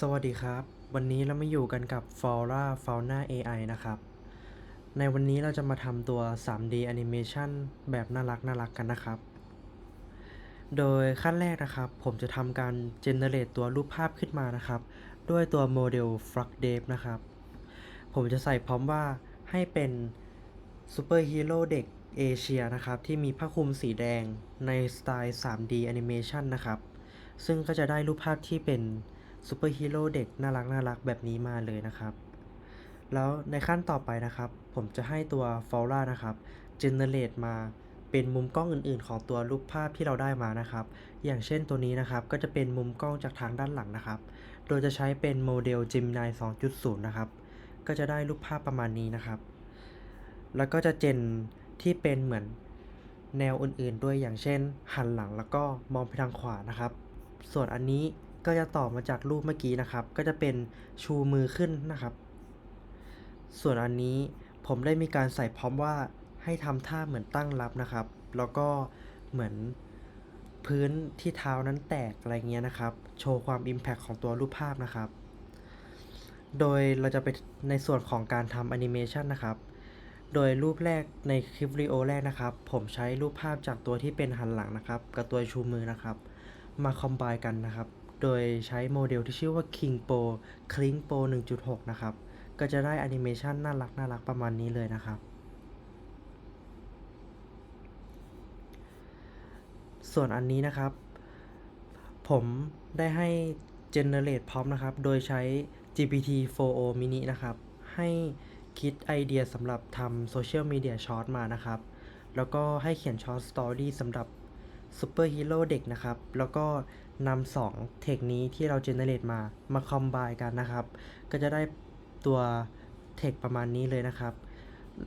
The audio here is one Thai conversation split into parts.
สวัสดีครับ วันนี้เรามาอยู่กันกับ Flora Fauna AI นะครับ ในวันนี้เราจะมาทำตัว 3D Animation แบบน่ารักน่ารักกันนะครับ โดยขั้นแรกนะครับ ผมจะทำการ generate ตัวรูปภาพขึ้นมานะครับ ด้วยตัวโมเดล Frog d a v นะครับ ผมจะใส่พร้อมว่าให้เป็นซูเปอร์ฮีโร่เด็กเอเชียนะครับ ที่มีผ้าคลุมสีแดงในสไตล์ 3D Animation นะครับ ซึ่งก็จะได้รูปภาพที่เป็น ซูเปอร์ฮีโร่เด็กน่ารักน่ารักแบบนี้มาเลยนะครับ แล้วในขั้นต่อไปนะครับ ผมจะให้ตัว f o l a นะครับ generate มาเป็นมุมกล้องอื่นๆ ของตัวรูปภาพที่เราได้มานะครับ อย่างเช่นตัวนี้นะครับ ก็จะเป็นมุมกล้องจากทางด้านหลังนะครับ โดยจะใช้เป็นโมเดล Gemini 2.0 นะครับ ก็จะได้รูปภาพประมาณนี้นะครับ แล้วก็จะเจนที่เป็นเหมือนแนวอื่นๆ ด้วยอย่างเช่น หันหลังแล้วก็มองไปทางขวานะครับ ส่วนอันนี้ ก็จะต่อมาจากรูปเมื่อกี้นะครับ ก็จะเป็นชูมือขึ้นนะครับ ส่วนอันนี้ผมได้มีการใส่พร้อมว่าให้ทำท่าเหมือนตั้งรับนะครับ แล้วก็เหมือนพื้นที่เท้านั้นแตกอะไรเงี้ยนะครับ โชว์ความ Impact ของตัวรูปภาพนะครับ โดยเราจะไปในส่วนของการทำแอนิเมชันนะครับ โดยรูปแรกในคลิปวิดีโอแรกนะครับ ผมใช้รูปภาพจากตัวที่เป็นหันหลังนะครับ กับตัวชูมือนะครับ มาคอมไบกันนะครับ โดยใช้โมเดลที่ชื่อว่า King Pro Kling Pro 1.6 นะครับ ก็จะได้แอนิเมชันน่ารักน่ารักประมาณนี้เลยนะครับ ส่วนอันนี้นะครับ ผมได้ให้ generate พร้อมนะครับ โดยใช้ GPT 4o mini นะครับ ให้คิดไอเดียสำหรับทำโซเชียลมีเดียช็อตมานะครับ แล้วก็ให้เขียนช็อตสตอรี่สำหรับซูเปอร์ฮีโร่เด็กนะครับ แล้วก็ นำสองเทคนี้ที่เรา generate มามาคอมไบกันนะครับ ก็จะได้ตัวเทคประมาณนี้เลยนะครับ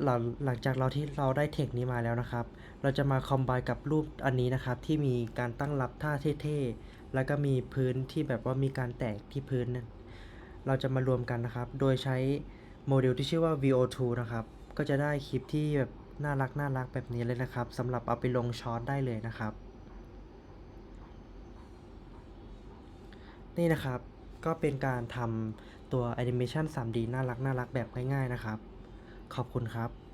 หลังหลังจากเราที่เราได้เทคนี้มาแล้วนะครับ เราจะมาคอมไบกับรูปอันนี้นะครับ ที่มีการตั้งรับท่าเท่ๆ แล้วก็มีพื้นที่แบบว่ามีการแตกที่พื้นนี่ยเราจะมารวมกันนะครับ โดยใช้โมเดลที่ชื่อว่า VO2 นะครับ ก็จะได้คลิปที่แบบน่ารักน่ารักแบบนี้เลยนะครับสำหรับเอาไปลงช็อตได้เลยนะครับ นี่นะครับก็เป็นการทำตัวแอนิเมชัน 3D น่ารักน่ารักแบบง่ายๆนะครับ ขอบคุณครับ